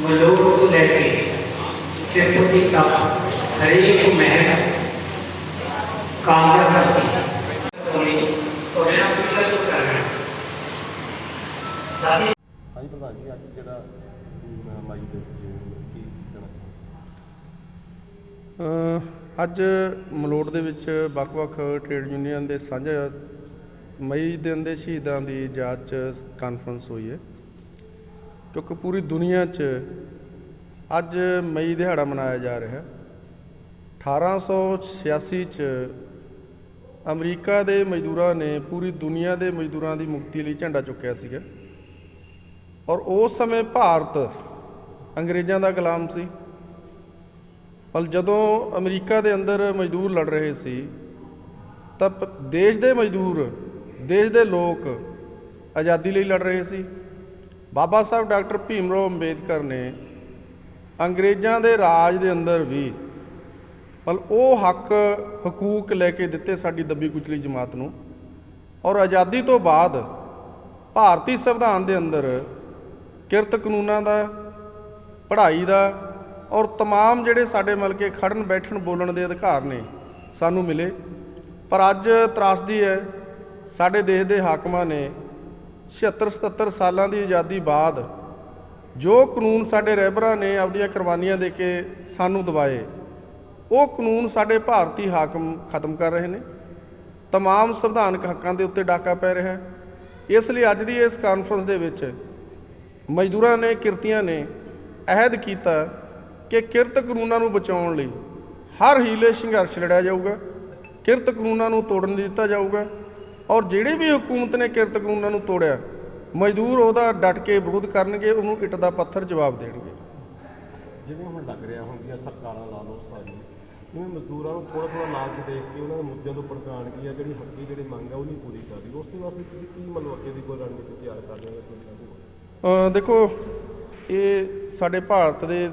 ਮਲੋੜ ਤੋਂ ਲੈ ਕੇ ਤਿਰਪਤੀ ਤੱਕ ਹਰੇਕ ਮਹਿਲ ਕਾਮਯਾਬ ਕਰਤੀ ਹੋਣੀ ਤੁਹਾਡੇ ਨਾਲ ਪੂਰਾ ਜੋ ਕਰਨਾ ਸਾਥੀ ਹਾਂਜੀ ਪ੍ਰਧਾਨ ਜੀ ਅੱਜ ਜਿਹੜਾ ਮਾਈ ਦਿਵਸ ਜੀ ਕੀ ਕਹਿਣਾ ਅ, ਅੱਜ ਮਲੋਟ ਦੇ ਵਿੱਚ ਵੱਖ-ਵੱਖ ਟ੍ਰੇਡ ਯੂਨੀਅਨ ਦੇ ਸਾਂਝਾ ਮਈ ਦਿਨ ਦੇ ਸ਼ਹੀਦਾਂ ਦੀ ਯਾਦ 'ਚ ਕਾਨਫਰੰਸ ਹੋਈ ਹੈ। ਕਿਉਂਕਿ ਪੂਰੀ ਦੁਨੀਆ 'ਚ ਅੱਜ ਮਈ ਦਿਹਾੜਾ ਮਨਾਇਆ ਜਾ ਰਿਹਾ ਹੈ। 1886 'ਚ ਅਮਰੀਕਾ ਦੇ ਮਜ਼ਦੂਰਾਂ ਨੇ ਪੂਰੀ ਦੁਨੀਆ ਦੇ ਮਜ਼ਦੂਰਾਂ ਦੀ ਮੁਕਤੀ ਲਈ ਝੰਡਾ ਚੁੱਕਿਆ ਸੀਗਾ। ਔਰ ਉਸ ਸਮੇਂ ਭਾਰਤ ਅੰਗਰੇਜ਼ਾਂ ਦਾ ਗੁਲਾਮ ਸੀ। ਪਰ ਜਦੋਂ ਅਮਰੀਕਾ ਦੇ ਅੰਦਰ ਮਜ਼ਦੂਰ ਲੜ ਰਹੇ ਸੀ, ਤਾਂ ਪ- ਦੇਸ਼ ਦੇ ਮਜ਼ਦੂਰ, ਦੇਸ਼ ਦੇ ਲੋਕ ਆਜ਼ਾਦੀ ਲਈ ਲੜ ਰਹੇ ਸੀ। ਬਾਬਾ ਸਾਹਿਬ ਡਾਕਟਰ ਭੀਮ ਰਾਓ ਅੰਬੇਦਕਰ ਨੇ ਅੰਗਰੇਜ਼ਾਂ ਦੇ ਰਾਜ ਦੇ ਅੰਦਰ ਵੀ ਮਤਲਬ ਉਹ ਹੱਕ ਹਕੂਕ ਲੈ ਕੇ ਦਿੱਤੇ ਸਾਡੀ ਦੱਬੀ ਕੁਚਲੀ ਜਮਾਤ ਨੂੰ ਔਰ ਆਜ਼ਾਦੀ ਤੋਂ ਬਾਅਦ ਭਾਰਤੀ ਸੰਵਿਧਾਨ ਦੇ ਅੰਦਰ ਕਿਰਤ ਕਾਨੂੰਨਾਂ ਦਾ ਪੜ੍ਹਾਈ ਦਾ ਔਰ तमाम ਜਿਹੜੇ ਸਾਡੇ ਮਤਲਬ ਕਿ ਖੜਨ ਬੈਠਣ ਬੋਲਣ ਦੇ ਅਧਿਕਾਰ ਨੇ ਸਾਨੂੰ ਮਿਲੇ ਪਰ ਅੱਜ ਤਰਾਸਦੀ ਹੈ ਸਾਡੇ ਦੇਸ਼ ਦੇ ਹਾਕਮਾਂ ਨੇ 76 77 ਸਾਲਾਂ ਦੀ ਆਜ਼ਾਦੀ ਬਾਅਦ ਜੋ ਕਾਨੂੰਨ ਸਾਡੇ ਰਹਿਬਰਾਂ ਨੇ ਆਪਦੀਆਂ ਕੁਰਬਾਨੀਆਂ ਦੇ ਕੇ ਸਾਨੂੰ ਦਿਵਾਏ ਉਹ ਕਾਨੂੰਨ ਸਾਡੇ ਭਾਰਤੀ ਹਾਕਮ ਖਤਮ ਕਰ ਰਹੇ ਨੇ तमाम ਸੰਵਿਧਾਨਕ ਹੱਕਾਂ ਦੇ ਉੱਤੇ ਡਾਕਾ ਪੈ ਰਿਹਾ ਹੈ ਇਸ ਲਈ ਅੱਜ ਦੀ ਇਸ ਕਾਨਫਰੰਸ ਦੇ ਵਿੱਚ ਮਜ਼ਦੂਰਾਂ ਨੇ ਕਿਰਤੀਆਂ ਨੇ ਅਹਿਦ ਕੀਤਾ ਕਿ ਕਿਰਤ ਕਾਨੂੰਨਾਂ ਨੂੰ ਬਚਾਉਣ ਲਈ ਹਰ ਹੀਲੇ ਸੰਘਰਸ਼ ਲੜਿਆ ਜਾਊਗਾ ਕਿਰਤ ਕਾਨੂੰਨਾਂ ਨੂੰ ਤੋੜਨ ਨਹੀਂ ਦਿੱਤਾ ਜਾਊਗਾ ਔਰ ਜਿਹੜੀ ਵੀ ਹਕੂਮਤ ਨੇ ਕਿਰਤ ਕਾਨੂੰਨਾਂ ਨੂੰ ਤੋੜਿਆ ਮਜ਼ਦੂਰ ਉਹਦਾ ਡਟ ਕੇ ਵਿਰੋਧ ਕਰਨਗੇ ਉਹਨੂੰ ਇੱਟ ਦਾ ਪੱਥਰ ਜਵਾਬ ਦੇਣਗੇ। ਜਿਵੇਂ ਹੁਣ ਲੱਗ ਰਿਹਾ ਹੁਣ ਦੀਆਂ ਸਰਕਾਰਾਂ ਲਾ ਲਓ ਸਾਰੀ ਜਿਵੇਂ ਮਜ਼ਦੂਰਾਂ ਨੂੰ ਥੋੜਾ ਥੋੜਾ ਲਾਲਚ ਦੇਖ ਕੇ ਉਹਨਾਂ ਦੇ ਮੁੱਦਿਆਂ ਤੋਂ ਭੜਕਾਉਣਗੀ ਆ ਜਿਹੜੀ ਹੱਕੀ ਜਿਹੜੀ ਮੰਗ ਹੈ ਉਹ ਨਹੀਂ ਪੂਰੀ ਕਰ ਰਹੀ। ਉਸ ਤੋਂ ਵਾਸਤੇ ਤੁਸੀਂ ਕੀ ਮਤਲਬ ਅੱਗੇ ਦੀ ਕੋਈ ਰਣਨੀਤੀ ਤਿਆਰ ਕਰ ਰਹੇ ਹੋ ਦੇਖੋ ਇਹ ਸਾਡੇ ਭਾਰਤ ਦੇ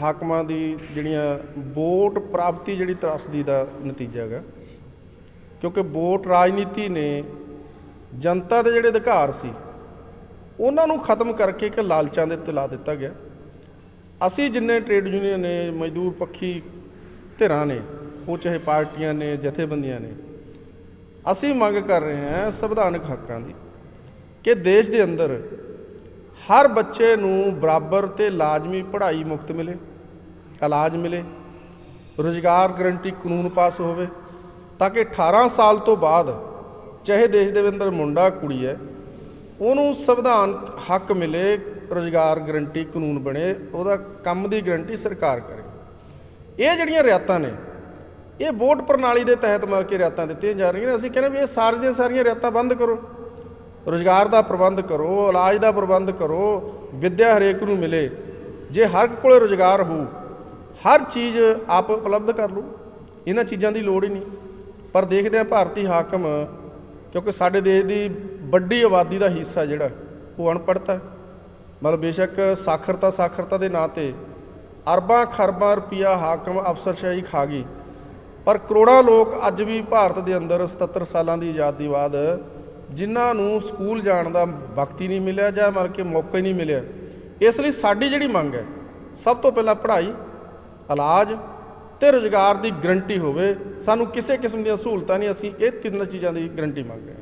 ਹਾਕਮਾਂ ਦੀ ਜਿਹੜੀਆਂ ਵੋਟ ਪ੍ਰਾਪਤੀ ਜਿਹੜੀ ਤਰਾਸਦੀ ਦਾ ਨਤੀਜਾ ਹੈਗਾ। ਕਿਉਂਕਿ ਵੋਟ ਰਾਜਨੀਤੀ ਨੇ ਜਨਤਾ ਦੇ ਜਿਹੜੇ ਅਧਿਕਾਰ ਸੀ, ਉਹਨਾਂ ਨੂੰ ਖਤਮ ਕਰਕੇ ਇੱਕ ਲਾਲਚਾਂ ਦੇ ਉੱਤੇ ਲਾ ਦਿੱਤਾ ਗਿਆ। ਅਸੀਂ ਜਿੰਨੇ ਟ੍ਰੇਡ ਯੂਨੀਅਨ ਨੇ, ਮਜ਼ਦੂਰ ਪੱਖੀ ਧਿਰਾਂ ਨੇ, ਉਹ ਚਾਹੇ ਪਾਰਟੀਆਂ ਨੇ, ਜਥੇਬੰਦੀਆਂ ਨੇ, ਅਸੀਂ ਮੰਗ ਕਰ ਰਹੇ ਹਾਂ ਸੰਵਿਧਾਨਕ ਹੱਕਾਂ ਦੀ ਕਿ ਦੇਸ਼ ਦੇ ਅੰਦਰ ਹਰ ਬੱਚੇ ਨੂੰ ਬਰਾਬਰ ਤੇ ਲਾਜ਼ਮੀ ਪੜ੍ਹਾਈ ਮੁਫਤ ਮਿਲੇ, ਇਲਾਜ ਮਿਲੇ, ਰੁਜ਼ਗਾਰ ਗਰੰਟੀ ਕਾਨੂੰਨ ਪਾਸ ਹੋਵੇ। ਤਾਂ ਕਿ 18 ਸਾਲ ਤੋਂ ਬਾਅਦ ਚਾਹੇ ਦੇਸ਼ ਦੇ ਅੰਦਰ ਮੁੰਡਾ ਕੁੜੀ ਹੈ, ਉਹਨੂੰ ਸੰਵਿਧਾਨ ਹੱਕ ਮਿਲੇ, ਰੁਜ਼ਗਾਰ ਗਰੰਟੀ ਕਾਨੂੰਨ ਬਣੇ, ਉਹਦਾ ਕੰਮ ਦੀ ਗਰੰਟੀ ਸਰਕਾਰ ਕਰੇ। ਇਹ ਜਿਹੜੀਆਂ ਰਿਆਤਾਂ ਨੇ, ਇਹ ਵੋਟ ਪ੍ਰਣਾਲੀ ਦੇ ਤਹਿਤ ਮਿਲ ਕੇ ਰਿਆਤਾਂ ਦਿੱਤੀਆਂ ਜਾ ਰਹੀਆਂ ਨੇ। ਅਸੀਂ ਕਹਿੰਦੇ ਵੀ ਇਹ ਸਾਰੀਆਂ ਸਾਰੀਆਂ ਰਿਆਤਾਂ ਬੰਦ ਕਰੋ। ਰੁਜ਼ਗਾਰ ਦਾ ਪ੍ਰਬੰਧ ਕਰੋ, ਇਲਾਜ ਦਾ ਪ੍ਰਬੰਧ ਕਰੋ, ਵਿੱਦਿਆ ਹਰੇਕ ਨੂੰ ਮਿਲੇ। ਜੇ ਹਰ ਇੱਕ ਕੋਲੇ ਰੁਜ਼ਗਾਰ ਹੋ ਹਰ ਚੀਜ਼ ਆਪ ਉਪਲਬਧ ਕਰ ਲਓ ਇਹਨਾਂ ਚੀਜ਼ਾਂ ਦੀ ਲੋੜ ਹੀ ਨਹੀਂ। ਪਰ ਦੇਖਦੇ ਹਾਂ ਭਾਰਤੀ ਹਾਕਮ, ਕਿਉਂਕਿ ਸਾਡੇ ਦੇਸ਼ ਦੀ ਵੱਡੀ ਆਬਾਦੀ ਦਾ ਹਿੱਸਾ ਜਿਹੜਾ, ਉਹ ਅਨਪੜ੍ਹਤਾ ਮਤਲਬ ਬੇਸ਼ੱਕ ਸਾਖਰਤਾ ਸਾਖਰਤਾ ਦੇ ਨਾਂ ਤੇ ਅਰਬਾਂ ਖਰਬਾਂ ਰੁਪਈਆ ਹਾਕਮ ਅਫਸਰਸ਼ਾਹੀ ਖਾ ਗਈ। ਪਰ ਕਰੋੜਾਂ ਲੋਕ ਅੱਜ ਵੀ ਭਾਰਤ ਦੇ ਅੰਦਰ 77 ਸਾਲਾਂ ਦੀ ਆਜ਼ਾਦੀ ਬਾਅਦ ਜਿਨ੍ਹਾਂ ਨੂੰ ਸਕੂਲ ਜਾਣ ਦਾ ਵਕਤ ਹੀ ਨਹੀਂ ਮਿਲਿਆ ਜਾਂ ਮਤਲਬ ਕਿ ਮੌਕਾ ਹੀ ਨਹੀਂ ਮਿਲਿਆ, ਇਸ ਲਈ ਸਾਡੀ ਜਿਹੜੀ ਮੰਗ ਹੈ, ਸਭ ਤੋਂ ਪਹਿਲਾਂ ਪੜ੍ਹਾਈ, ਇਲਾਜ ਤੇ ਰੁਜ਼ਗਾਰ ਦੀ ਗਰੰਟੀ ਹੋਵੇ, ਸਾਨੂੰ ਕਿਸੇ ਕਿਸਮ ਦੀਆਂ ਸਹੂਲਤਾਂ ਨਹੀਂ, ਅਸੀਂ ਇਹ ਤਿੰਨ ਚੀਜ਼ਾਂ ਦੀ ਗਰੰਟੀ ਮੰਗਦੇ ਹਾਂ।